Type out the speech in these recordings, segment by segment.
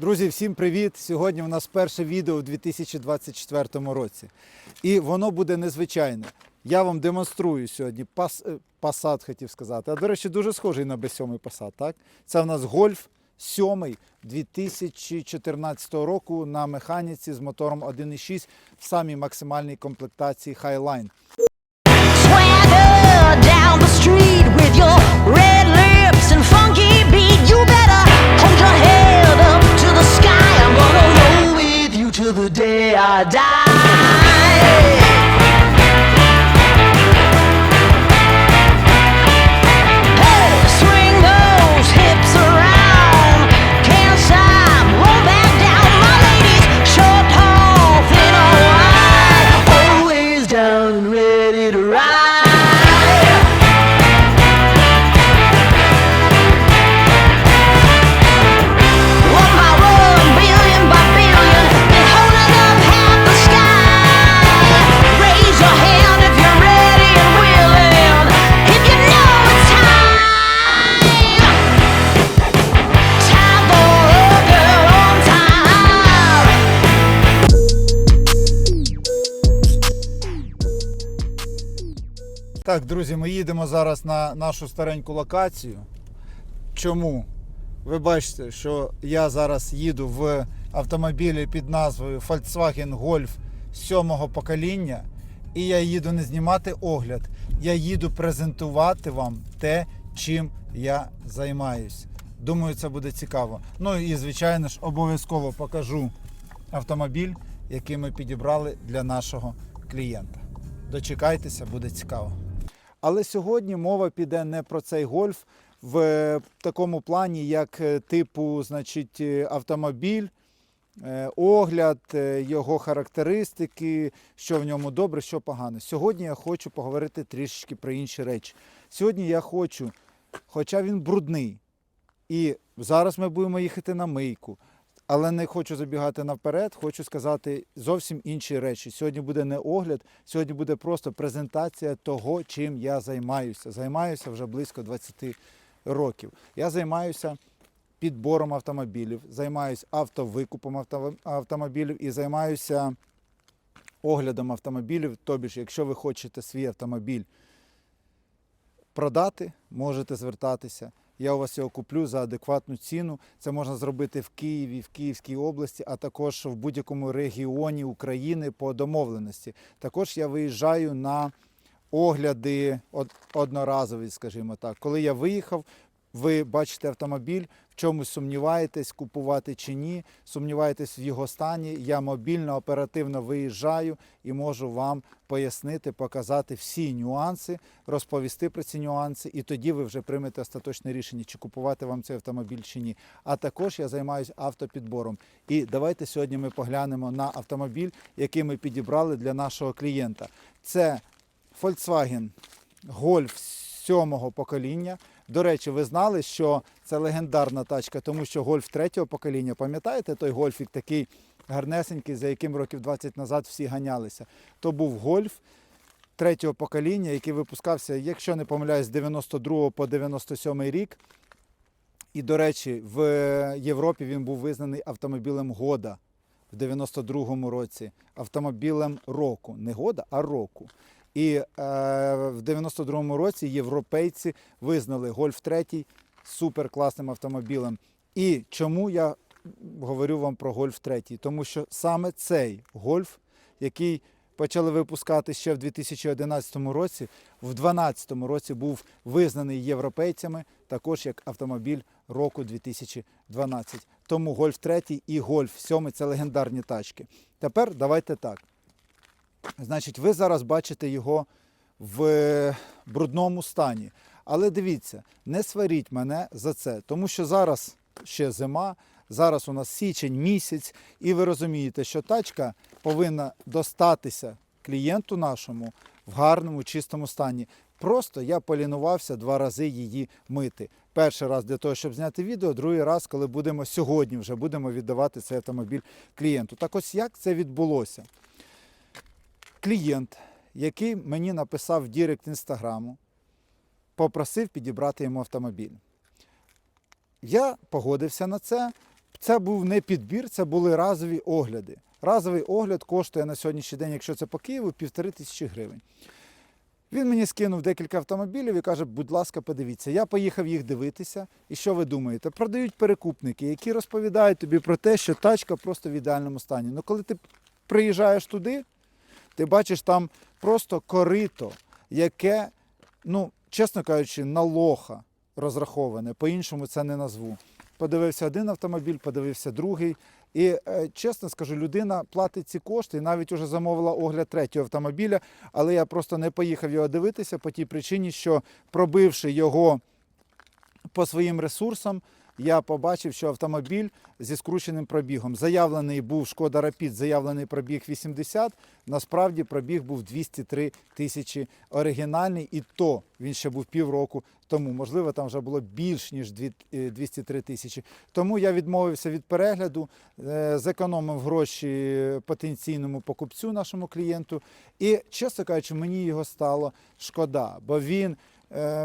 Друзі, всім привіт! Сьогодні у нас перше відео у 2024 році. І воно буде незвичайне. Я вам демонструю сьогодні пас, е, Passat, хотів сказати. А до речі, дуже схожий на B7 Passat, так? Це в нас Golf 7 2014 року на механіці з мотором 1.6 в самій максимальній комплектації Highline. Друзі, ми їдемо зараз на нашу стареньку локацію. Чому? Ви бачите, що я зараз їду в автомобілі під назвою Volkswagen Golf 7 покоління. І я їду не знімати огляд, я їду презентувати вам те, чим я займаюсь. Думаю, це буде цікаво. Ну і звичайно ж, обов'язково покажу автомобіль, який ми підібрали для нашого клієнта. Дочекайтеся, буде цікаво. Але сьогодні мова піде не про цей гольф в е, такому плані, як е, типу, значить, е, автомобіль, огляд, його характеристики, що в ньому добре, що погано. Сьогодні я хочу поговорити трішечки про інші речі. Сьогодні я хочу, хоча він брудний, і зараз ми будемо їхати на мийку. Але не хочу забігати наперед, хочу сказати зовсім інші речі. Сьогодні буде не огляд, сьогодні буде просто презентація того, чим я займаюся. Займаюся вже близько 20 років. Я займаюся підбором автомобілів, займаюся автовикупом автомобілів і займаюся оглядом автомобілів. Тобі ж, якщо ви хочете свій автомобіль продати, можете звертатися. Я у вас його куплю за адекватну ціну. Це можна зробити в Києві, в Київській області, а також в будь-якому регіоні України по домовленості. Також я виїжджаю на огляди одноразові, скажімо так. Коли я виїхав, ви бачите автомобіль, в чомусь сумніваєтесь, купувати чи ні, сумніваєтесь в його стані. Я мобільно, оперативно виїжджаю і можу вам пояснити, показати всі нюанси, розповісти про ці нюанси, і тоді ви вже приймете остаточне рішення, чи купувати вам цей автомобіль чи ні. А також я займаюся автопідбором. І давайте сьогодні ми поглянемо на автомобіль, який ми підібрали для нашого клієнта. Це Volkswagen Golf 7 покоління. До речі, ви знали, що це легендарна тачка, тому що Golf 3 покоління, пам'ятаєте той гольфік такий гарнесенький, за яким років 20 назад всі ганялися. То був Golf третього покоління, який випускався, якщо не помиляюсь, з 92 по 97 рік. І, до речі, в Європі він був визнаний автомобілем года в 92-му році, автомобілем року. Не года, а року. І е, в 92-му році європейці визнали Гольф 3 суперкласним автомобілем. І чому я говорю вам про Гольф 3? Тому що саме цей Гольф, який почали випускати ще в 2011 році, в 2012 році був визнаний європейцями також як автомобіль року 2012. Тому Гольф 3 і Гольф 7 це легендарні тачки. Тепер давайте так. Значить, ви зараз бачите його в брудному стані. Але дивіться, не сваріть мене за це, тому що зараз ще зима, зараз у нас січень місяць, і ви розумієте, що тачка повинна достатися клієнту нашому в гарному, чистому стані. Просто я полінувався два рази її мити. Перший раз для того, щоб зняти відео, другий раз, коли будемо сьогодні вже будемо віддавати цей автомобіль клієнту. Так ось як це відбулося? Клієнт, який мені написав в Дірект інстаграму, попросив підібрати йому автомобіль. Я погодився на це, Це був не підбір, це були разові огляди. Разовий огляд коштує на сьогоднішній день, якщо це по Києву, півтори тисячі гривень. Він мені скинув декілька автомобілів і каже, будь ласка, подивіться. Я поїхав їх дивитися. І що ви думаєте? Продають перекупники, які розповідають тобі про те, що тачка просто в ідеальному стані. Ну коли ти приїжджаєш туди, ти бачиш там просто корито, яке, ну, чесно кажучи, на лоха розраховане. По-іншому це не назву. Подивився один автомобіль, подивився другий. І е, чесно скажу, людина платить ці кошти і навіть уже замовила огляд третього автомобіля, але я просто не поїхав його дивитися по тій причині, що пробивши його по своїм ресурсам, я побачив, що автомобіль зі скрученим пробігом. Заявлений був Шкода Rapid, заявлений пробіг 80, насправді пробіг був 203 тисячі оригінальний, і то він ще був півроку тому. Можливо, там вже було більш ніж е, 203 тисячі. Тому я відмовився від перегляду, е, зекономив гроші потенційному покупцю, нашому клієнту. І, чесно кажучи, мені його стало шкода, бо він е,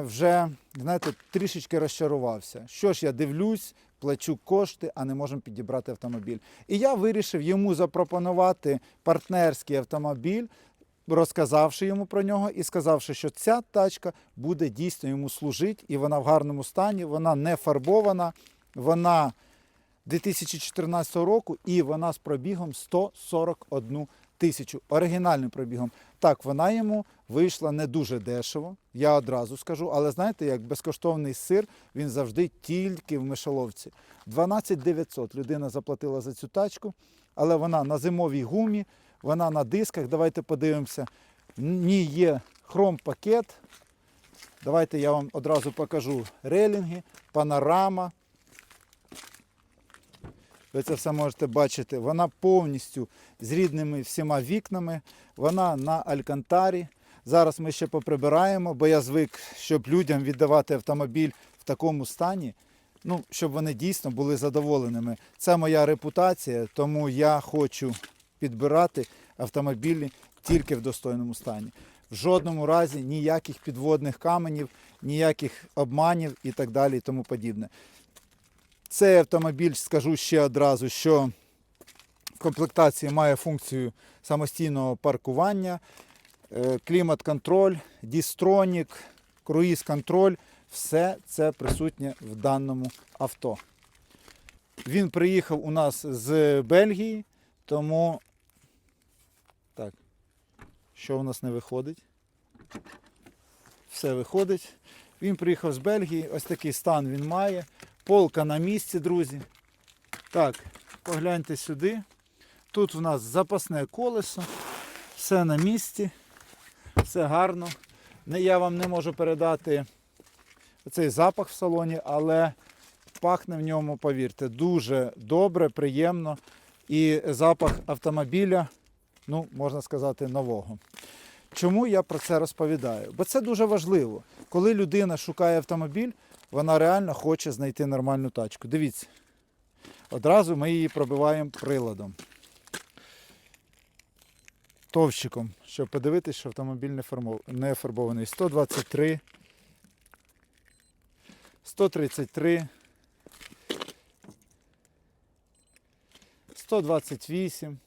вже, знаєте, трішечки розчарувався. Що ж я дивлюсь, плачу кошти, а не можемо підібрати автомобіль. І я вирішив йому запропонувати партнерський автомобіль, розказавши йому про нього і сказавши, що ця тачка буде дійсно йому служити, і вона в гарному стані, вона не фарбована, вона 2014 року і вона з пробігом 141 тисячу, оригінальним пробігом. Так, вона йому вийшла не дуже дешево, я одразу скажу, але знаєте, як безкоштовний сир, він завжди тільки в мишоловці. 12 900 людина заплатила за цю тачку, але вона на зимовій гумі, вона на дисках. Давайте подивимося. В ній є хром-пакет. Давайте я вам одразу покажу релінги, панорама. Ви це все можете бачити. Вона повністю з рідними всіма вікнами. Вона на алькантарі. Зараз ми ще поприбираємо, бо я звик, щоб людям віддавати автомобіль в такому стані, ну, щоб вони дійсно були задоволеними. Це моя репутація, тому я хочу підбирати автомобілі тільки в достойному стані. В жодному разі ніяких підводних каменів, ніяких обманів і так далі і тому подібне. Цей автомобіль, скажу ще одразу, що в комплектації має функцію самостійного паркування, е, клімат-контроль, дістронік, круїз-контроль. Все це присутнє в даному авто. Він приїхав у нас з Бельгії, тому так, що у нас не виходить? Все виходить. Він приїхав з Бельгії, ось такий стан він має. Полка на місці, друзі. Так, погляньте сюди. Тут у нас запасне колесо, все на місці, все гарно. Я вам не можу передати цей запах в салоні, але пахне в ньому, повірте, дуже добре, приємно. І запах автомобіля, ну, можна сказати, нового. Чому я про це розповідаю? Бо це дуже важливо. Коли людина шукає автомобіль, вона реально хоче знайти нормальну тачку. Дивіться, одразу ми її пробиваємо приладом. Товщиком, щоб подивитися, що автомобіль не, формов... не фарбований. 123, 133, 128.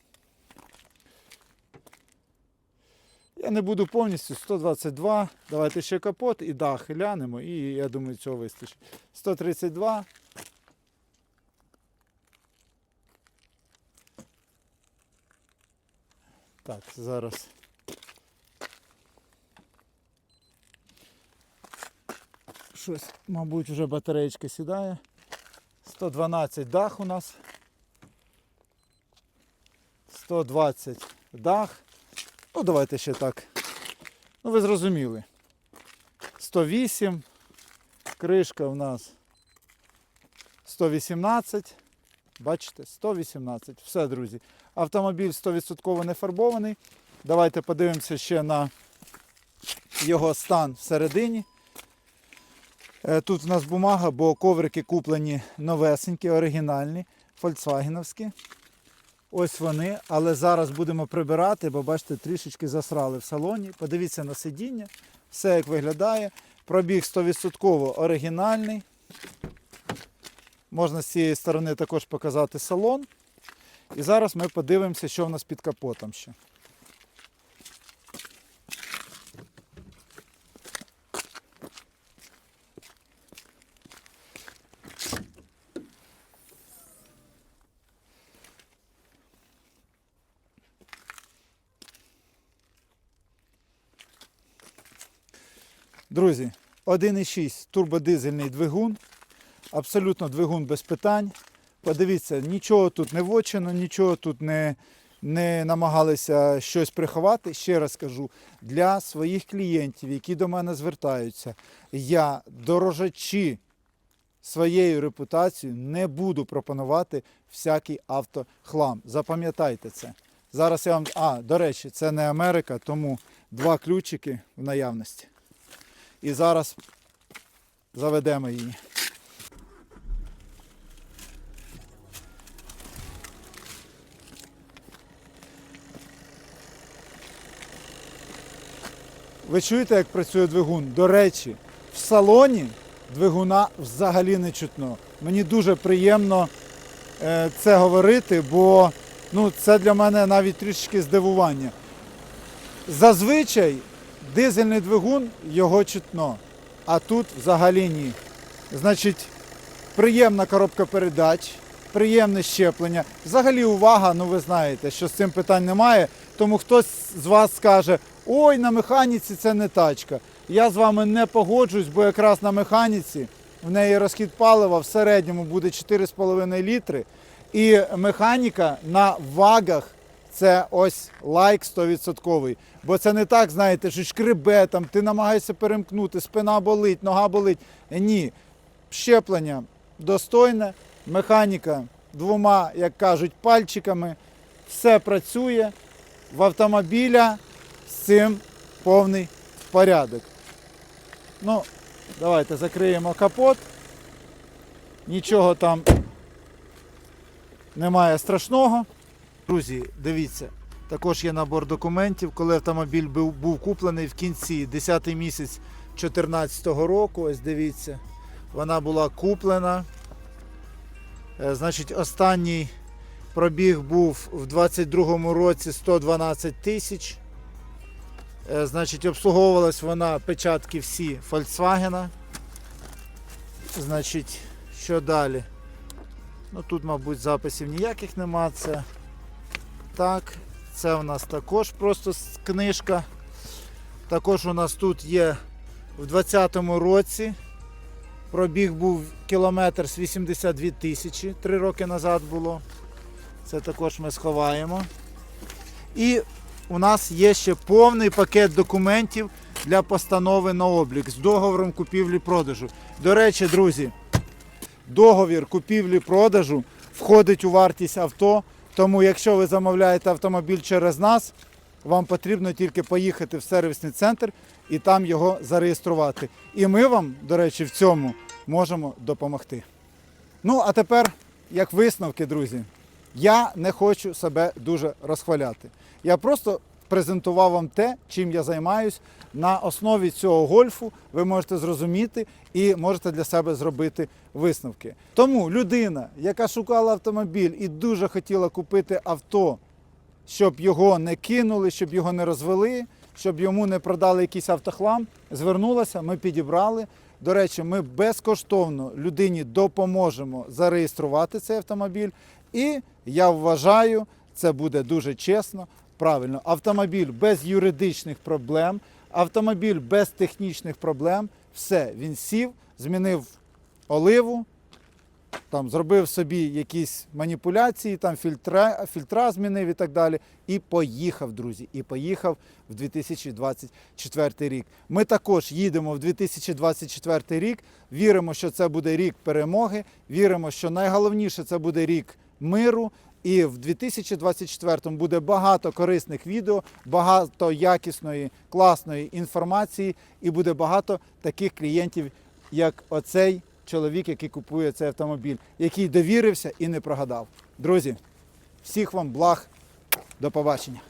Я не буду повністю 122. Давайте ще капот і дах глянемо, і я думаю, цього вистачить. 132. Так, зараз. Щось, мабуть, вже батареєчка сідає. 112 дах у нас. 120 дах. Ну, давайте ще так. Ну, ви зрозуміли. 108. Кришка у нас 118. Бачите, 118. Все, друзі. Автомобіль 100% не фарбований. Давайте подивимося ще на його стан всередині. Е, Тут у нас бумага, бо коврики куплені новесенькі, оригінальні, фольксвагеновські. Ось вони, але зараз будемо прибирати, бо бачите, трішечки засрали в салоні. Подивіться на сидіння, все як виглядає. Пробіг 100% оригінальний. Можна з цієї сторони також показати салон. І зараз ми подивимося, що в нас під капотом ще. Друзі, 1,6 турбодизельний двигун. Абсолютно двигун без питань. Подивіться, нічого тут не вочено, нічого тут не, не намагалися щось приховати. Ще раз кажу, для своїх клієнтів, які до мене звертаються, я дорожачі своєю репутацією не буду пропонувати всякий автохлам. Запам'ятайте це. Зараз я вам. А, до речі, це не Америка, тому два ключики в наявності. І зараз заведемо її. Ви чуєте, як працює двигун? До речі, в салоні двигуна взагалі не чутно. Мені дуже приємно е, це говорити, бо ну, це для мене навіть трішки здивування. Зазвичай дизельний двигун його чутно, а тут взагалі ні. Значить, приємна коробка передач, приємне щеплення. Взагалі увага, ну ви знаєте, що з цим питань немає. Тому хтось з вас скаже, ой, на механіці це не тачка. Я з вами не погоджуюсь, бо якраз на механіці в неї розхід палива в середньому буде 4,5 літри. І механіка на вагах це ось лайк 100%. Бо це не так, знаєте, що шкребе, там, ти намагаєшся перемкнути, спина болить, нога болить. Ні. Щеплення достойне, механіка двома, як кажуть, пальчиками. Все працює. В автомобіля з цим повний порядок. Ну, давайте закриємо капот. Нічого там немає страшного. Друзі, дивіться, також є набор документів, коли автомобіль був, був куплений в кінці 10 місяць 2014 року. Ось дивіться, вона була куплена. Е, Значить, останній пробіг був в 22 році 112 тисяч. Е, Значить, обслуговувалась вона печатки всі Volkswagen. Значить, що далі? Ну тут, мабуть, записів ніяких нема. Це так. Це у нас також просто книжка. Також у нас тут є в 20-му році. Пробіг був кілометр з 82 тисячі, три роки назад було. Це також ми сховаємо. І у нас є ще повний пакет документів для постанови на облік з договором купівлі-продажу. До речі, друзі, договір купівлі-продажу входить у вартість авто. Тому, якщо ви замовляєте автомобіль через нас, вам потрібно тільки поїхати в сервісний центр і там його зареєструвати. І ми вам, до речі, в цьому можемо допомогти. Ну, а тепер, як висновки, друзі, я не хочу себе дуже розхваляти. Я просто презентував вам те, чим я займаюсь. На основі цього гольфу ви можете зрозуміти і можете для себе зробити висновки. Тому людина, яка шукала автомобіль і дуже хотіла купити авто, щоб його не кинули, щоб його не розвели, щоб йому не продали якийсь автохлам, звернулася, ми підібрали. До речі, ми безкоштовно людині допоможемо зареєструвати цей автомобіль. І я вважаю, це буде дуже чесно, правильно. Автомобіль без юридичних проблем, автомобіль без технічних проблем. Все, він сів, змінив оливу, там зробив собі якісь маніпуляції, там фільтра, фільтра змінив і так далі. І поїхав, друзі. І поїхав в 2024 рік. Ми також їдемо в 2024 рік. Віримо, що це буде рік перемоги. Віримо, що найголовніше це буде рік миру. І в 2024 буде багато корисних відео, багато якісної, класної інформації, і буде багато таких клієнтів, як оцей чоловік, який купує цей автомобіль, який довірився і не прогадав. Друзі, всіх вам благ, до побачення.